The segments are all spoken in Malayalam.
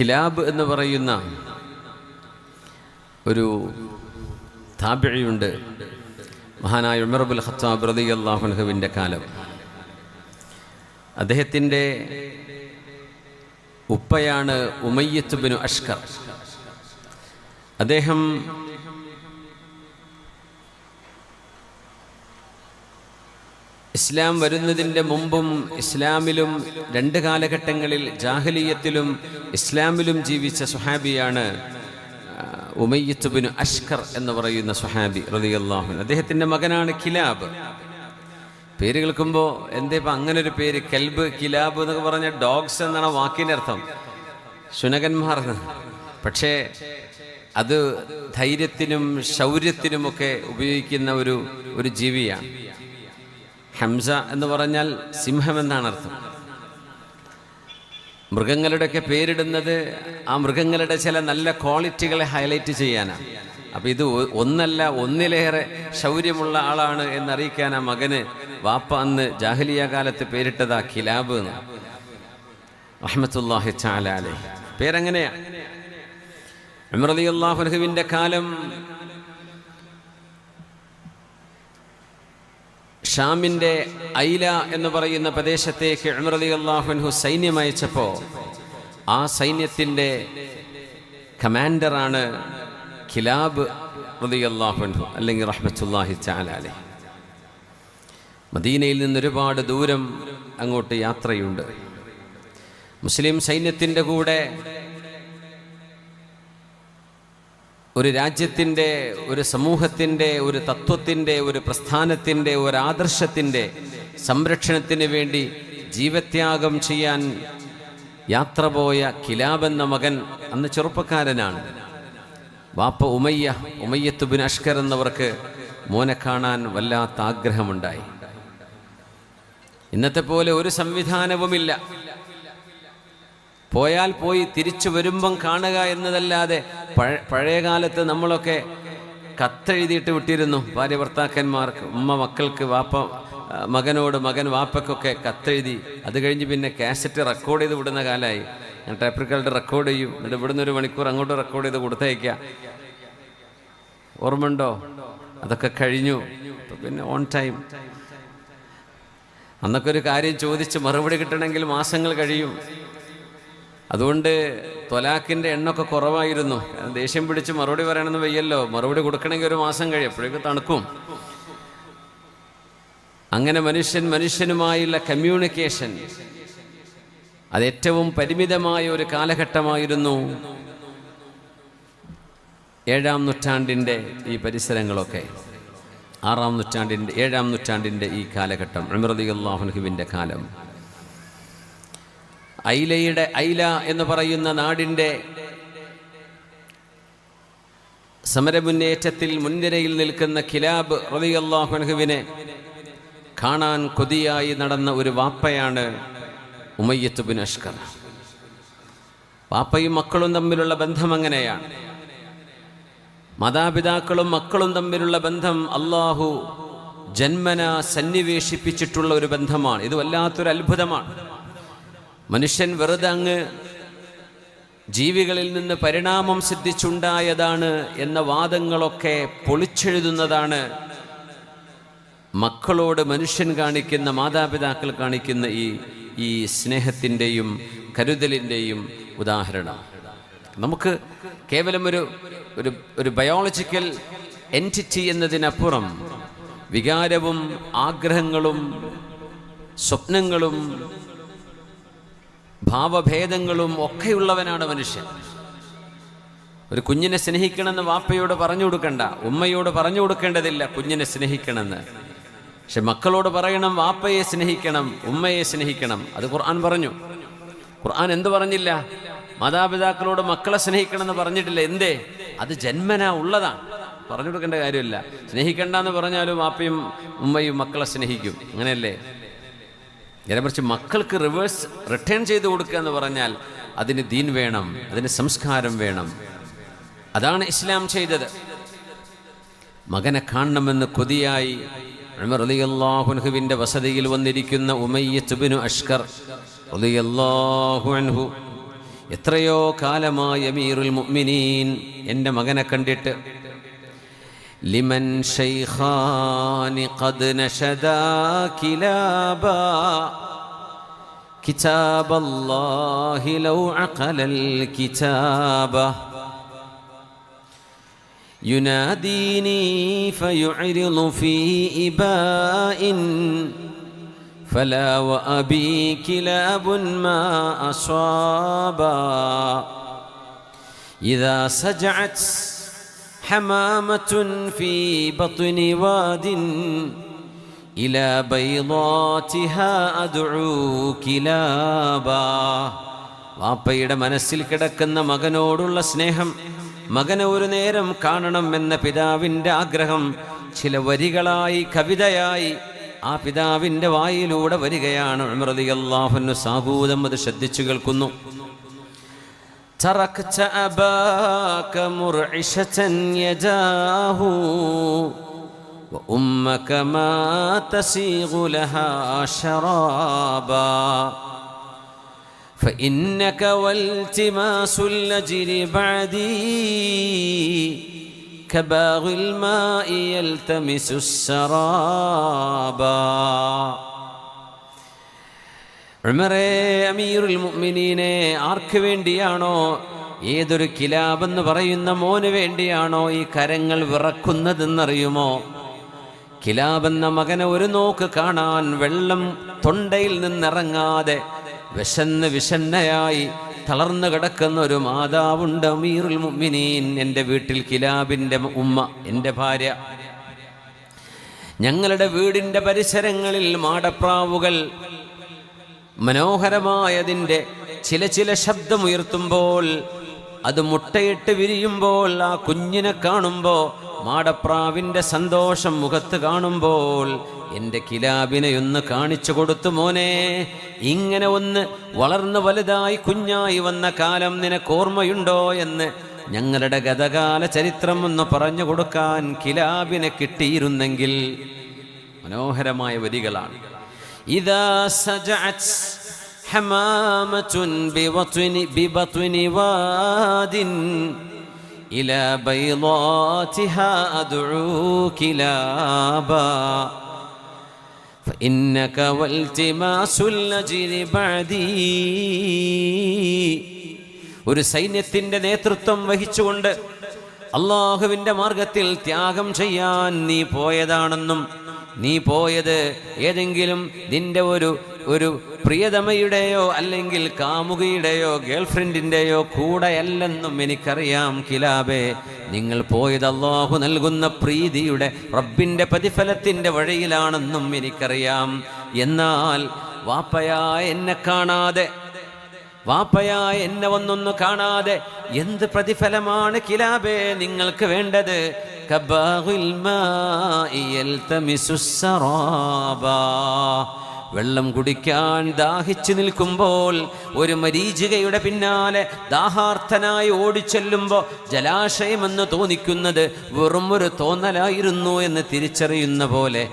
ഖിലാബ് എന്ന് പറയുന്ന ഒരു താപിഴയുണ്ട്. മഹാനായ ഉമർബുൽ ഖത്താബ് റതി അള്ളാഹുൻഹുവിന്റെ കാലം. അദ്ദേഹത്തിന്റെ ഉപ്പയാണ് ഉമയ്യത്ത് ബിനു അഷ്കർ. അദ്ദേഹം ഇസ്ലാം വരുന്നതിന്റെ മുമ്പും ഇസ്ലാമിലും രണ്ട് കാലഘട്ടങ്ങളിൽ ജാഹലീയത്തിലും ഇസ്ലാമിലും ജീവിച്ച സുഹാബിയാണ് ഉമയ്യത്തുബിന് അഷ്കർ എന്ന് പറയുന്ന സുഹാബി റതിയല്ലാഹുൻ അദ്ദേഹത്തിന്റെ മകനാണ് കിലാബ്. പേര് കേൾക്കുമ്പോൾ എന്തേ ഇപ്പം അങ്ങനെ ഒരു പേര്? കെൽബ് കിലാബ് എന്നൊക്കെ പറഞ്ഞ ഡോഗ്സ് എന്നാണ് വാക്കിന്റെ അർത്ഥം. ശുനകന്മാർ. പക്ഷേ അത് ധൈര്യത്തിനും ശൗര്യത്തിനുമൊക്കെ ഉപയോഗിക്കുന്ന ഒരു ഒരു ജീവിയാണ്. ഹംസ എന്ന് പറഞ്ഞാൽ സിംഹം എന്നാണ് അർത്ഥം. മൃഗങ്ങളുടെയൊക്കെ പേരിടുന്നത് ആ മൃഗങ്ങളുടെ ചില നല്ല ക്വാളിറ്റികളെ ഹൈലൈറ്റ് ചെയ്യാനാണ് അപ്പം ഇത് ഒന്നല്ല ഒന്നിലേറെ ശൗര്യമുള്ള ആളാണ് എന്നറിയിക്കാൻ ആ മകന് വാപ്പ അന്ന് ജാഹലിയ കാലത്ത് പേരിട്ടതാ ഖിലാബ് എന്ന്. അഹമ്മത്തുല്ലാഹി ചാലാലെ പേരങ്ങനെയാ. അള്ളാഹുഹുവിന്റെ കാലം ഷാമിന്റെ ഐല എന്ന് പറയുന്ന പ്രദേശത്തേക്ക് ഉമറലി അള്ളാഹുൻഹു സൈന്യം അയച്ചപ്പോൾ ആ സൈന്യത്തിന്റെ കമാൻഡറാണ് ഖിലാബ് റലി അള്ളാഹുൻഹു അല്ലെങ്കിൽ റഹ്മത്തുല്ലാഹി ചാലാലെ മദീനയിൽ നിന്ന് ഒരുപാട് ദൂരം അങ്ങോട്ട് യാത്രയുണ്ട്. മുസ്ലിം സൈന്യത്തിന്റെ കൂടെ ഒരു രാജ്യത്തിന്റെ ഒരു സമൂഹത്തിന്റെ ഒരു തത്വത്തിന്റെ ഒരു പ്രസ്ഥാനത്തിന്റെ ഒരു ആദർശത്തിന്റെ സംരക്ഷണത്തിന് വേണ്ടി ജീവത്യാഗം ചെയ്യാൻ യാത്ര പോയ കിലാബ് എന്ന മകൻ അന്ന് ചെറുപ്പക്കാരനാണ്. വാപ്പ ഉമയ്യ ഉമയ്യത്ത് ബിൻ അഷ്കർ എന്നവർക്ക് മോനെ കാണാൻ വല്ലാത്ത ആഗ്രഹമുണ്ടായി. ഇന്നത്തെ പോലെ ഒരു സംവിധാനവുമില്ല. പോയാൽ പോയി തിരിച്ചു വരുമ്പം കാണുക എന്നതല്ലാതെ പഴയകാലത്ത് പഴയ കാലത്ത് നമ്മളൊക്കെ കത്തെഴുതിയിട്ട് വിട്ടിരുന്നു. ഭാര്യ ഭർത്താക്കന്മാർക്ക് ഉമ്മ മക്കൾക്ക് വാപ്പ മകനോട് മകൻ വാപ്പക്കൊക്കെ കത്തെഴുതി. അത് കഴിഞ്ഞ് പിന്നെ കാസറ്റ് റെക്കോർഡ് ചെയ്ത് വിടുന്ന കാലമായി ഞാൻ ടൈപ്പ് റെക്കോർഡ് റെക്കോർഡ് ചെയ്യും. എന്നിട്ട് ഇവിടുന്ന് ഒരു മണിക്കൂർ അങ്ങോട്ട് റെക്കോർഡ് ചെയ്ത് കൊടുത്തയക്കുക ഓർമ്മയുണ്ടോ? അതൊക്കെ കഴിഞ്ഞു. പിന്നെ ഓൺ ടൈം അന്നൊക്കെ ഒരു കാര്യം ചോദിച്ച് മറുപടി കിട്ടണമെങ്കിൽ മാസങ്ങൾ കഴിയും. അതുകൊണ്ട് തൊലാക്കിന്റെ എണ്ണൊക്കെ കുറവായിരുന്നു. ദേഷ്യം പിടിച്ച് മറുപടി പറയണമെന്ന് വയ്യല്ലോ. മറുപടി കൊടുക്കണമെങ്കിൽ ഒരു മാസം കഴിയും. എപ്പോഴേക്കും തണുക്കും. അങ്ങനെ മനുഷ്യൻ മനുഷ്യനുമായുള്ള കമ്മ്യൂണിക്കേഷൻ അത് ഏറ്റവും പരിമിതമായ ഒരു കാലഘട്ടമായിരുന്നു. ഏഴാം നൂറ്റാണ്ടിന്റെ ഈ പരിസരങ്ങളൊക്കെ. ആറാം നൂറ്റാണ്ടിന്റെ ഏഴാം നൂറ്റാണ്ടിന്റെ ഈ കാലഘട്ടം. അമൃതി അള്ളാഹുൻഹുവിന്റെ കാലം. ഐലയുടെ ഐല എന്ന് പറയുന്ന നാടിന്റെ സമരമുന്നേറ്റത്തിൽ മുൻനിരയിൽ നിൽക്കുന്ന ഖിലാബ് റബിയല്ലാഹുനഹുവിനെ കാണാൻ കൊതിയായി നടന്ന ഒരു വാപ്പയാണ് ഉമയ്യത്ത് ബിൻ അഷ്കർ. വാപ്പയും മക്കളും തമ്മിലുള്ള ബന്ധം അങ്ങനെയാണ്. മാതാപിതാക്കളും മക്കളും തമ്മിലുള്ള ബന്ധം അള്ളാഹു ജന്മന സന്നിവേശിപ്പിച്ചിട്ടുള്ള ഒരു ബന്ധമാണ്. ഇത് വല്ലാത്തൊരു അത്ഭുതമാണ് മനുഷ്യൻ വെറുതെ അങ്ങ് ജീവികളിൽ നിന്ന് പരിണാമം സിദ്ധിച്ചുണ്ടായതാണ് എന്ന വാദങ്ങളൊക്കെ പൊളിച്ചെഴുതുന്നതാണ് മക്കളോട് മനുഷ്യൻ കാണിക്കുന്ന മാതാപിതാക്കൾ കാണിക്കുന്ന ഈ ഈ സ്നേഹത്തിന്റെയും കരുതലിന്റെയും ഉദാഹരണം. നമുക്ക് കേവലം ഒരു ഒരു ഒരു ബയോളജിക്കൽ എന്റിറ്റി എന്നതിനപ്പുറം വികാരവും ആഗ്രഹങ്ങളും സ്വപ്നങ്ങളും ഭാവഭേദങ്ങളും ഒക്കെയുള്ളവനാണ് മനുഷ്യൻ. ഒരു കുഞ്ഞിനെ സ്നേഹിക്കണമെന്ന് വാപ്പയോട് പറഞ്ഞു കൊടുക്കണ്ട ഉമ്മയോട് പറഞ്ഞു കൊടുക്കേണ്ടതില്ല കുഞ്ഞിനെ സ്നേഹിക്കണമെന്ന്. പക്ഷെ മക്കളോട് പറയണം വാപ്പയെ സ്നേഹിക്കണം ഉമ്മയെ സ്നേഹിക്കണം. അത് ഖുർആൻ പറഞ്ഞു. ഖുർആൻ എന്ത് പറഞ്ഞില്ല? മാതാപിതാക്കളോട് മക്കളെ സ്നേഹിക്കണമെന്ന് പറഞ്ഞിട്ടില്ല. എന്തേ? അത് ജന്മന ഉള്ളതാണ്. പറഞ്ഞു കൊടുക്കേണ്ട കാര്യമില്ല. സ്നേഹിക്കണ്ട എന്ന് പറഞ്ഞാലും വാപ്പയും ഉമ്മയും മക്കളെ സ്നേഹിക്കും. അങ്ങനെയല്ലേ? നേരെ മറിച്ച് മക്കൾക്ക് റിവേഴ്സ് റിട്ടേൺ ചെയ്ത് കൊടുക്കുക എന്ന് പറഞ്ഞാൽ അതിന് ദീൻ വേണം അതിന് സംസ്കാരം വേണം. അതാണ് ഇസ്ലാം ചെയ്തത്. മകനെ കാണണമെന്ന് കൊതിയായി. ഉമർ റളിയല്ലാഹുൻഹുവിന്റെ വസതിയിൽ വന്നിരിക്കുന്ന ഉമയ്യ ചുബിനു അഷ്കർ റളിയല്ലാഹു അൻഹു എത്രയോ കാലമായി അമീറുൽ മുഅ്മിനീൻ എന്റെ മകനെ കണ്ടിട്ട് لمن شيخان قد نشدا كلابا. كتاب الله لو عقل الكتابه يناديني فيعرض في إباء فلا وأبي كلاب ما أصابا. إذا سجعت حمامة في بطن واد إلى بيضاتها أدعو كلابا വാപ്പയുടെ മനസ്സിൽ കിടക്കുന്ന മകനോടുള്ള സ്നേഹം മകനെ ഒരു നേരം കാണണം എന്ന പിതാവിൻ്റെ ആഗ്രഹം ചില വരികളായി കവിതയായി ആ പിതാവിൻ്റെ വായിലൂടെ വരികയാണ് അള്ളാഹുന്നു സാഹൂതം അത് ശ്രദ്ധിച്ചു കേൾക്കുന്നു تركت أباك مرعشة يداه وأمك ما تسيغ لها شرابا. فإنك والتماس اللجل بعدي كباغ الماء يلتمس السرابا. ഉമറേ അമീറുൽ മുഅ്മിനീനെ ആർക്ക് വേണ്ടിയാണോ? ഏതൊരു കിലാബെന്ന് പറയുന്ന മോന് വേണ്ടിയാണോ ഈ കരങ്ങൾ വിറക്കുന്നതെന്നറിയുമോ? കിലാബെന്ന മകനെ ഒരു നോക്ക് കാണാൻ വെള്ളം തൊണ്ടയിൽ നിന്നിറങ്ങാതെ വിശന്ന് വിശന്നയായി തളർന്നു കിടക്കുന്ന ഒരു മാതാവുണ്ട് അമീറുൽ മുഅ്മിനീൻ എന്റെ വീട്ടിൽ കിലാബിന്റെ ഉമ്മ എന്റെ ഭാര്യ. ഞങ്ങളുടെ വീടിന്റെ പരിസരങ്ങളിൽ മാടപ്രാവുകൾ മനോഹരമായതിന്റെ ചില ചില ശബ്ദമുയർത്തുമ്പോൾ അത് മുട്ടയിട്ട് വിരിയുമ്പോൾ ആ കുഞ്ഞിനെ കാണുമ്പോൾ മാടപ്രാവിന്റെ സന്തോഷം മുഖത്ത് കാണുമ്പോൾ എന്റെ കിലാബിനെ ഒന്ന് കാണിച്ചു കൊടുത്തു മോനെ ഇങ്ങനെ ഒന്ന് വളർന്നു വലുതായി കുഞ്ഞായി വന്ന കാലം നിനക്ക് ഓർമ്മയുണ്ടോ? എന്ന് ഞങ്ങളുടെ ഗതകാല ചരിത്രം ഒന്ന് പറഞ്ഞു കൊടുക്കാൻ കിലാബിനെ കിട്ടിയിരുന്നെങ്കിൽ മനോഹരമായ വരികളാണ്. إذا سجعت حمامة ببطن, ببطن واد إلى بيضاتها أدعو كلابا فإنك والتماس الأجر بعدي ഒരു സൈന്യത്തിന്റെ നേതൃത്വം വഹിച്ചുകൊണ്ട് അള്ളാഹുവിൻ്റെ മാർഗത്തിൽ ത്യാഗം ചെയ്യാൻ നീ പോയതാണെന്നും നീ പോയത് ഏതെങ്കിലും നിന്റെ ഒരു ഒരു പ്രിയതമയുടെയോ അല്ലെങ്കിൽ കാമുകിയുടെയോ ഗേൾഫ്രണ്ടിന്റെയോ കൂടെയല്ലെന്നും എനിക്കറിയാം കിലാബേ. നിങ്ങൾ പോയത് അള്ളാഹു നൽകുന്ന പ്രീതിയുടെ റബ്ബിന്റെ പ്രതിഫലത്തിന്റെ വഴിയിലാണെന്നും എനിക്കറിയാം. എന്നാൽ വാപ്പയായ എന്നെ കാണാതെ വാപ്പയായ എന്നെ ഒന്നൊന്നു കാണാതെ എന്ത് പ്രതിഫലമാണ് കിലാബേ നിങ്ങൾക്ക് വേണ്ടത്? കബാഹുൽ الماء يلتمس. വെള്ളം കുടിക്കാൻ ദാഹിച്ചു നിൽക്കുമ്പോൾ ഒരു മരീചികയുടെ പിന്നാലെ ദാഹാർത്ഥനായി ഓടിച്ചെല്ലുമ്പോൾ ജലാശയമെന്ന് തോന്നിക്കുന്നത് വെറും ഒരു തോന്നലായിരുന്നു എന്ന് തിരിച്ചറിയുന്ന പോലെ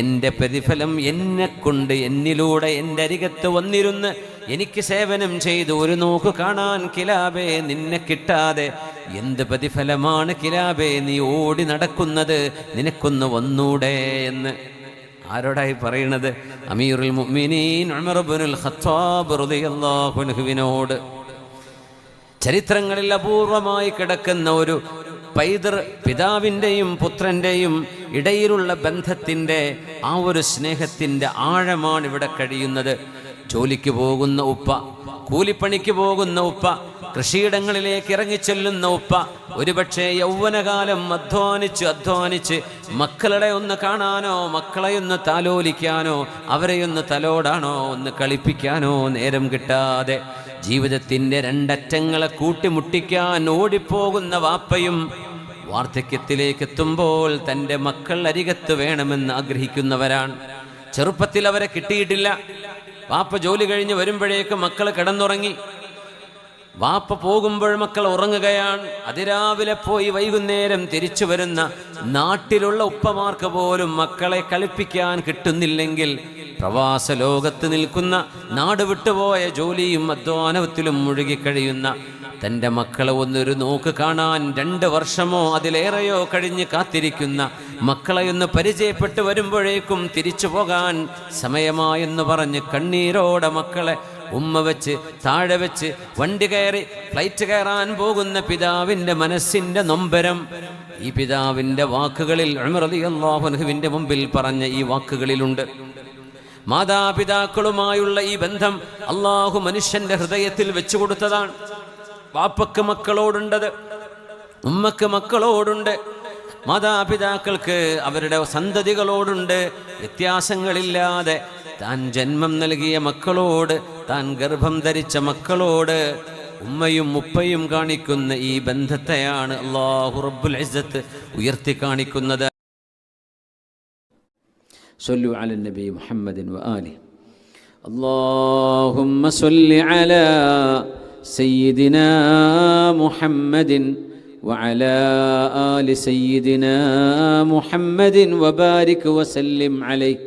എന്റെ പ്രതിഫലം എന്നെ കൊണ്ട് എന്നിലൂടെ എന്റെ അരികത്ത് വന്നിരുന്ന് എനിക്ക് സേവനം ചെയ്ത് ഒരു നോക്ക് കാണാൻ കിലാബേ നിന്നെ കിട്ടാതെ എന്ത് പ്രതിഫലമാണ് കിലാബേ നീ ഓടി നടക്കുന്നത്? നിനക്കൊന്ന് വന്നൂടെ എന്ന്. ആരോടായി പറയണത്? അമീറുൽ മുഅ്മിനീൻ ഉമർ ഇബ്നുൽ ഖത്താബ് റളിയല്ലാഹു അൻഹുവിനോട്. ചരിത്രങ്ങളിൽ അപൂർവമായി കിടക്കുന്ന ഒരു പൈതൃ പിതാവിന്റെയും പുത്രന്റെയും ഇടയിലുള്ള ബന്ധത്തിന്റെ ആ ഒരു സ്നേഹത്തിന്റെ ആഴമാണ് ഇവിടെ കഴിയുന്നത്. ജോലിക്ക് പോകുന്ന ഉപ്പ കൂലിപ്പണിക്ക് പോകുന്ന ഉപ്പ കൃഷിയിടങ്ങളിലേക്ക് ഇറങ്ങിച്ചെല്ലുന്ന ഉപ്പ ഒരുപക്ഷെ യൗവനകാലം അധ്വാനിച്ച് അധ്വാനിച്ച് മക്കളുടെ ഒന്ന് കാണാനോ മക്കളെ ഒന്ന് താലോലിക്കാനോ അവരെ ഒന്ന് തലോടാനോ ഒന്ന് കളിപ്പിക്കാനോ നേരം കിട്ടാതെ ജീവിതത്തിന്റെ രണ്ടറ്റങ്ങളെ കൂട്ടിമുട്ടിക്കാൻ ഓടിപ്പോകുന്ന വാപ്പയും വാർദ്ധക്യത്തിലേക്ക് എത്തുമ്പോൾ തന്റെ മക്കൾ അരികത്ത് വേണമെന്ന് ആഗ്രഹിക്കുന്നവരാണ്. ചെറുപ്പത്തിൽ അവരെ കിട്ടിയിട്ടില്ല. വാപ്പ ജോലി കഴിഞ്ഞ് വരുമ്പോഴേക്ക് മക്കൾ കിടന്നുറങ്ങി. വാപ്പ പോകുമ്പോൾ മക്കൾ ഉറങ്ങുകയാണ്. അതിരാവിലെ പോയി വൈകുന്നേരം തിരിച്ചു വരുന്ന നാട്ടിലുള്ള ഉപ്പമാർക്ക് പോലും മക്കളെ കളിപ്പിക്കാൻ കിട്ടുന്നില്ലെങ്കിൽ പ്രവാസ ലോകത്ത് നിൽക്കുന്ന നാട് വിട്ടുപോയ ജോലിയും അധ്വാനത്തിലും മുഴുകിക്കഴിയുന്ന തന്റെ മക്കളെ ഒന്നൊരു നോക്ക് കാണാൻ രണ്ട് വർഷമോ അതിലേറെയോ കഴിഞ്ഞ് കാത്തിരിക്കുന്ന മക്കളെ ഒന്ന് പരിചയപ്പെട്ട് വരുമ്പോഴേക്കും തിരിച്ചു പോകാൻ സമയമായെന്ന് പറഞ്ഞ് കണ്ണീരോടെ മക്കളെ ഉമ്മ വെച്ച് താഴെ വെച്ച് വണ്ടി കയറി ഫ്ലൈറ്റ് കയറാൻ പോകുന്ന പിതാവിന്റെ മനസ്സിന്റെ നൊമ്പരം. ഈ പിതാവിന്റെ വാക്കുകളിൽ അള്ളാഹുനുവിന്റെ മുമ്പിൽ പറഞ്ഞ ഈ വാക്കുകളിലുണ്ട്. മാതാപിതാക്കളുമായുള്ള ഈ ബന്ധം അള്ളാഹു മനുഷ്യന്റെ ഹൃദയത്തിൽ വെച്ചു കൊടുത്തതാണ്. വാപ്പക്ക് മക്കളോടുണ്ടത് ഉമ്മക്ക് മക്കളോടുണ്ട് മാതാപിതാക്കൾക്ക് അവരുടെ സന്തതികളോടുണ്ട് വ്യത്യാസങ്ങളില്ലാതെ താൻ ജന്മം നൽകിയ മക്കളോട് താൻ ഗർഭം ധരിച്ച മക്കളോട് ഉമ്മയും ഉപ്പയും കാണിക്കുന്ന ഈ ബന്ധത്തെയാണ് അള്ളാഹു റബ്ബുൽ ഇസ്സത്ത് ഉയർത്തി കാണിക്കുന്നത് صلوا على النبي محمد وآله اللهم صل على سيدنا محمد وعلى آل سيدنا محمد وبارك وسلم عليه